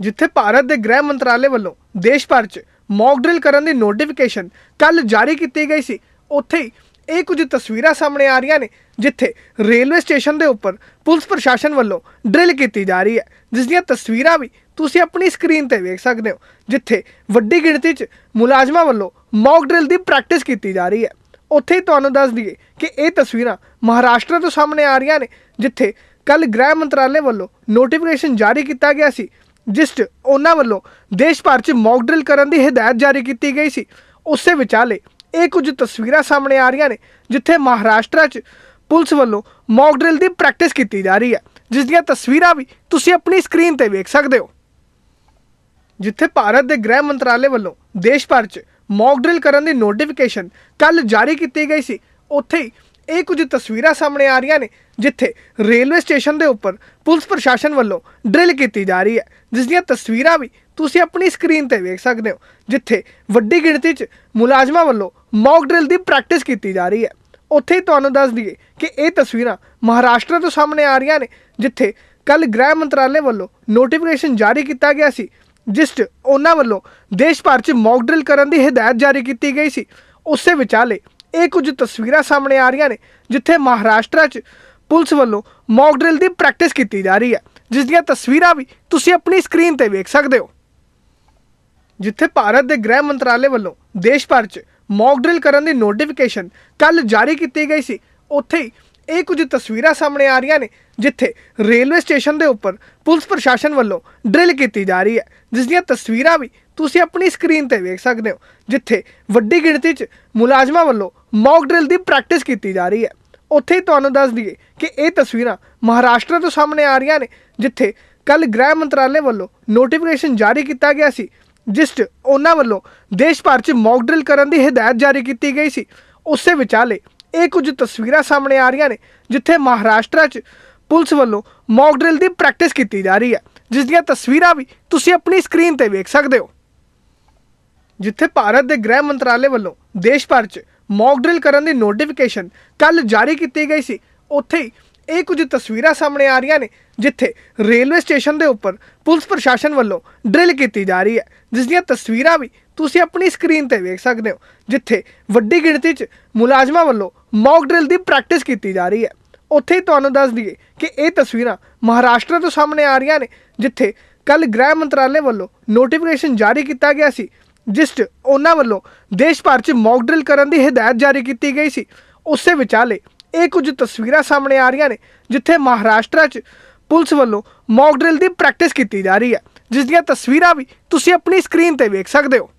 ਜਿੱਥੇ ਭਾਰਤ ਦੇ ਗ੍ਰਹਿ ਮੰਤਰਾਲੇ ਵੱਲੋਂ ਦੇਸ਼ ਭਰ 'ਚ ਮੌਕ ਡਰਿਲ ਕਰਨ ਦੀ ਨੋਟੀਫਿਕੇਸ਼ਨ ਕੱਲ ਜਾਰੀ ਕੀਤੀ ਗਈ ਸੀ। ਉੱਥੇ ਹੀ ਇਹ ਕੁਝ ਤਸਵੀਰਾਂ ਸਾਹਮਣੇ ਆ ਰਹੀਆਂ ਨੇ, ਜਿੱਥੇ ਰੇਲਵੇ ਸਟੇਸ਼ਨ ਦੇ ਉੱਪਰ ਪੁਲਿਸ ਪ੍ਰਸ਼ਾਸਨ ਵੱਲੋਂ ਡਰਿਲ ਕੀਤੀ ਜਾ ਰਹੀ ਹੈ। ਜਿਸ ਦੀਆਂ ਤਸਵੀਰਾਂ ਵੀ ਤੁਸੀਂ ਆਪਣੀ ਸਕਰੀਨ ਤੇ ਵੇਖ ਸਕਦੇ ਹੋ, ਜਿੱਥੇ ਵੱਡੀ ਗਿਣਤੀ 'ਚ ਮੁਲਾਜ਼ਮਾਂ ਵੱਲੋਂ ਮੌਕ ਡਰਿਲ ਦੀ ਪ੍ਰੈਕਟਿਸ ਕੀਤੀ ਜਾ ਰਹੀ ਹੈ। ਉੱਥੇ ਹੀ ਤੁਹਾਨੂੰ ਦੱਸ ਦਈਏ ਕਿ ਇਹ ਤਸਵੀਰਾਂ ਮਹਾਰਾਸ਼ਟਰ ਤੋਂ ਸਾਹਮਣੇ ਆ ਰਹੀਆਂ ਨੇ, ਜਿੱਥੇ ਕੱਲ ਗ੍ਰਹਿ ਮੰਤਰਾਲੇ ਵੱਲੋਂ ਨੋਟੀਫਿਕੇਸ਼ਨ ਜਾਰੀ ਕੀਤਾ ਗਿਆ ਸੀ ਜਿਸ 'ਚ ਉਹਨਾਂ ਵੱਲੋਂ ਦੇਸ਼ ਭਰ 'ਚ ਮੌਕ ਡਰਿਲ ਕਰਨ ਦੀ ਹਦਾਇਤ ਜਾਰੀ ਕੀਤੀ ਗਈ ਸੀ। ਉਸੇ ਵਿਚਾਲੇ ਇਹ ਕੁਝ ਤਸਵੀਰਾਂ ਸਾਹਮਣੇ ਆ ਰਹੀਆਂ ਨੇ, ਜਿੱਥੇ ਮਹਾਰਾਸ਼ਟਰ 'ਚ ਪੁਲਿਸ ਵੱਲੋਂ ਮੌਕ ਡਰਿਲ ਦੀ ਪ੍ਰੈਕਟਿਸ ਕੀਤੀ ਜਾ ਰਹੀ ਹੈ। ਜਿਸ ਦੀਆਂ ਤਸਵੀਰਾਂ ਵੀ ਤੁਸੀਂ ਆਪਣੀ ਸਕਰੀਨ ਤੇ ਵੇਖ ਸਕਦੇ ਹੋ। ਜਿੱਥੇ ਭਾਰਤ ਦੇ ਗ੍ਰਹਿ ਮੰਤਰਾਲੇ ਵੱਲੋਂ ਦੇਸ਼ ਭਰ 'ਚ ਮੌਕ ਡਰਿਲ ਕਰਨ ਦੀ ਨੋਟੀਫਿਕੇਸ਼ਨ ਕੱਲ ਜਾਰੀ ਕੀਤੀ ਗਈ ਸੀ। ਉੱਥੇ ਹੀ ਇਹ ਕੁਝ ਤਸਵੀਰਾਂ ਸਾਹਮਣੇ ਆ ਰਹੀਆਂ ਨੇ, ਜਿੱਥੇ ਰੇਲਵੇ ਸਟੇਸ਼ਨ ਦੇ ਉੱਪਰ ਪੁਲਿਸ ਪ੍ਰਸ਼ਾਸਨ ਵੱਲੋਂ ਡਰਿਲ ਕੀਤੀ ਜਾ ਰਹੀ ਹੈ। ਜਿਸ ਦੀਆਂ ਤਸਵੀਰਾਂ ਵੀ ਤੁਸੀਂ ਆਪਣੀ ਸਕਰੀਨ ਤੇ ਵੇਖ ਸਕਦੇ ਹੋ, ਜਿੱਥੇ ਵੱਡੀ ਗਿਣਤੀ 'ਚ ਮੁਲਾਜ਼ਮਾਂ ਵੱਲੋਂ ਮੌਕ ਡਰਿਲ ਦੀ ਪ੍ਰੈਕਟਿਸ ਕੀਤੀ ਜਾ ਰਹੀ ਹੈ। ਉੱਥੇ ਤੁਹਾਨੂੰ ਦੱਸ ਦਈਏ ਕਿ ਇਹ ਤਸਵੀਰਾਂ ਮਹਾਰਾਸ਼ਟਰ ਤੋਂ ਸਾਹਮਣੇ ਆ ਰਹੀਆਂ ਨੇ, ਜਿੱਥੇ ਕੱਲ ਗ੍ਰਹਿ ਮੰਤਰਾਲੇ ਵੱਲੋਂ ਨੋਟੀਫਿਕੇਸ਼ਨ ਜਾਰੀ ਕੀਤਾ ਗਿਆ ਸੀ, ਜਿਸ 'ਚ ਉਹਨਾਂ ਵੱਲੋਂ ਦੇਸ਼ ਭਰ 'ਚ ਮੌਕ ਡਰਿਲ ਕਰਨ ਦੀ ਹਦਾਇਤ ਜਾਰੀ ਕੀਤੀ ਗਈ ਸੀ। ਉਸੇ ਵਿਚਾਲੇ ਇਹ ਕੁਝ ਤਸਵੀਰਾਂ ਸਾਹਮਣੇ ਆ ਰਹੀਆਂ ਨੇ, ਜਿੱਥੇ ਮਹਾਰਾਸ਼ਟਰ 'ਚ ਪੁਲਿਸ ਵੱਲੋਂ ਮੌਕ ਡਰਿਲ ਦੀ ਪ੍ਰੈਕਟਿਸ ਕੀਤੀ ਜਾ ਰਹੀ ਹੈ, ਜਿਸ ਦੀਆਂ ਤਸਵੀਰਾਂ ਵੀ ਤੁਸੀਂ ਆਪਣੀ ਸਕਰੀਨ ਤੇ ਵੇਖ ਸਕਦੇ ਹੋ। ਜਿੱਥੇ ਭਾਰਤ ਦੇ ਗ੍ਰਹਿ ਮੰਤਰਾਲੇ ਵੱਲੋਂ ਦੇਸ਼ ਭਰ 'ਚ ਮੌਕ ਡਰਿਲ ਕਰਨ ਦੀ ਨੋਟੀਫਿਕੇਸ਼ਨ ਕੱਲ ਜਾਰੀ ਕੀਤੀ ਗਈ ਸੀ, ਉੱਥੇ ਹੀ ਇਹ ਕੁਝ ਤਸਵੀਰਾਂ ਸਾਹਮਣੇ ਆ ਰਹੀਆਂ ਨੇ, ਜਿੱਥੇ ਰੇਲਵੇ ਸਟੇਸ਼ਨ ਦੇ ਉੱਪਰ ਪੁਲਿਸ ਪ੍ਰਸ਼ਾਸਨ ਵੱਲੋਂ ਡਰਿਲ ਕੀਤੀ ਜਾ ਰਹੀ ਹੈ, ਜਿਸ ਦੀਆਂ ਤਸਵੀਰਾਂ ਵੀ ਤੁਸੀਂ ਆਪਣੀ ਸਕਰੀਨ ਤੇ ਵੇਖ ਸਕਦੇ ਹੋ, ਜਿੱਥੇ ਵੱਡੀ ਗਿਣਤੀ 'ਚ ਮੁਲਾਜ਼ਮਾਂ ਵੱਲੋਂ ਮੌਕ ਡ੍ਰਿਲ ਦੀ ਪ੍ਰੈਕਟਿਸ ਕੀਤੀ ਜਾ ਰਹੀ ਹੈ। ਉੱਥੇ ਹੀ ਤੁਹਾਨੂੰ ਦੱਸ ਦਈਏ ਕਿ ਇਹ ਤਸਵੀਰਾਂ ਮਹਾਰਾਸ਼ਟਰ ਤੋਂ ਸਾਹਮਣੇ ਆ ਰਹੀਆਂ ਨੇ, ਜਿੱਥੇ ਕੱਲ ਗ੍ਰਹਿ ਮੰਤਰਾਲੇ ਵੱਲੋਂ ਨੋਟੀਫਿਕੇਸ਼ਨ ਜਾਰੀ ਕੀਤਾ ਗਿਆ ਸੀ, ਜਿਸ 'ਚ ਉਹਨਾਂ ਵੱਲੋਂ ਦੇਸ਼ ਭਰ 'ਚ ਮੌਕ ਡ੍ਰਿਲ ਕਰਨ ਦੀ ਹਦਾਇਤ ਜਾਰੀ ਕੀਤੀ ਗਈ ਸੀ। ਉਸੇ ਵਿਚਾਲੇ ਇਹ ਕੁਝ ਤਸਵੀਰਾਂ ਸਾਹਮਣੇ ਆ ਰਹੀਆਂ ਨੇ, ਜਿੱਥੇ ਮਹਾਰਾਸ਼ਟਰ 'ਚ ਪੁਲਿਸ ਵੱਲੋਂ ਮੌਕ ਡ੍ਰਿਲ ਦੀ ਪ੍ਰੈਕਟਿਸ ਕੀਤੀ ਜਾ ਰਹੀ ਹੈ। ਜਿਸ ਦੀਆਂ ਤਸਵੀਰਾਂ ਵੀ ਤੁਸੀਂ ਆਪਣੀ ਸਕਰੀਨ ਤੇ ਵੇਖ ਸਕਦੇ ਹੋ। ਜਿੱਥੇ ਭਾਰਤ ਦੇ ਗ੍ਰਹਿ ਮੰਤਰਾਲੇ ਵੱਲੋਂ ਦੇਸ਼ ਭਰ 'ਚ ਮੌਕ ਡਰਿਲ ਕਰਨ ਦੀ ਨੋਟੀਫਿਕੇਸ਼ਨ ਕੱਲ ਜਾਰੀ ਕੀਤੀ ਗਈ ਸੀ। ਉੱਥੇ ਹੀ ਇਹ ਕੁਝ ਤਸਵੀਰਾਂ ਸਾਹਮਣੇ ਆ ਰਹੀਆਂ ਨੇ, ਜਿੱਥੇ ਰੇਲਵੇ ਸਟੇਸ਼ਨ ਦੇ ਉੱਪਰ ਪੁਲਿਸ ਪ੍ਰਸ਼ਾਸਨ ਵੱਲੋਂ ਡਰਿਲ ਕੀਤੀ ਜਾ ਰਹੀ ਹੈ। ਜਿਸ ਦੀਆਂ ਤਸਵੀਰਾਂ ਵੀ ਤੁਸੀਂ ਆਪਣੀ ਸਕਰੀਨ ਤੇ ਵੇਖ ਸਕਦੇ ਹੋ, ਜਿੱਥੇ ਵੱਡੀ ਗਿਣਤੀ 'ਚ ਮੁਲਾਜ਼ਮਾਂ ਵੱਲੋਂ ਮੌਕ ਡਰਿਲ ਦੀ ਪ੍ਰੈਕਟਿਸ ਕੀਤੀ ਜਾ ਰਹੀ ਹੈ। ਉੱਥੇ ਹੀ ਤੁਹਾਨੂੰ ਦੱਸ ਦਈਏ ਕਿ ਇਹ ਤਸਵੀਰਾਂ ਮਹਾਰਾਸ਼ਟਰ ਤੋਂ ਸਾਹਮਣੇ ਆ ਰਹੀਆਂ ਨੇ, ਜਿੱਥੇ ਕੱਲ ਗ੍ਰਹਿ ਮੰਤਰਾਲੇ ਵੱਲੋਂ ਨੋਟੀਫਿਕੇਸ਼ਨ ਜਾਰੀ ਕੀਤਾ ਗਿਆ ਸੀ ਜਿਸ 'ਚ ਉਹਨਾਂ ਵੱਲੋਂ ਦੇਸ਼ ਭਰ 'ਚ ਮੌਕ ਡਰਿਲ ਕਰਨ ਦੀ ਹਦਾਇਤ ਜਾਰੀ ਕੀਤੀ ਗਈ ਸੀ। ਉਸੇ ਵਿਚਾਲੇ ਇਹ ਕੁਝ ਤਸਵੀਰਾਂ ਸਾਹਮਣੇ ਆ ਰਹੀਆਂ ਨੇ, ਜਿੱਥੇ ਮਹਾਰਾਸ਼ਟਰ 'ਚ ਪੁਲਿਸ ਵੱਲੋਂ ਮੌਕ ਡਰਿਲ ਦੀ ਪ੍ਰੈਕਟਿਸ ਕੀਤੀ ਜਾ ਰਹੀ ਹੈ। ਜਿਸ ਦੀਆਂ ਤਸਵੀਰਾਂ ਵੀ ਤੁਸੀਂ ਆਪਣੀ ਸਕਰੀਨ ਤੇ ਵੇਖ ਸਕਦੇ ਹੋ।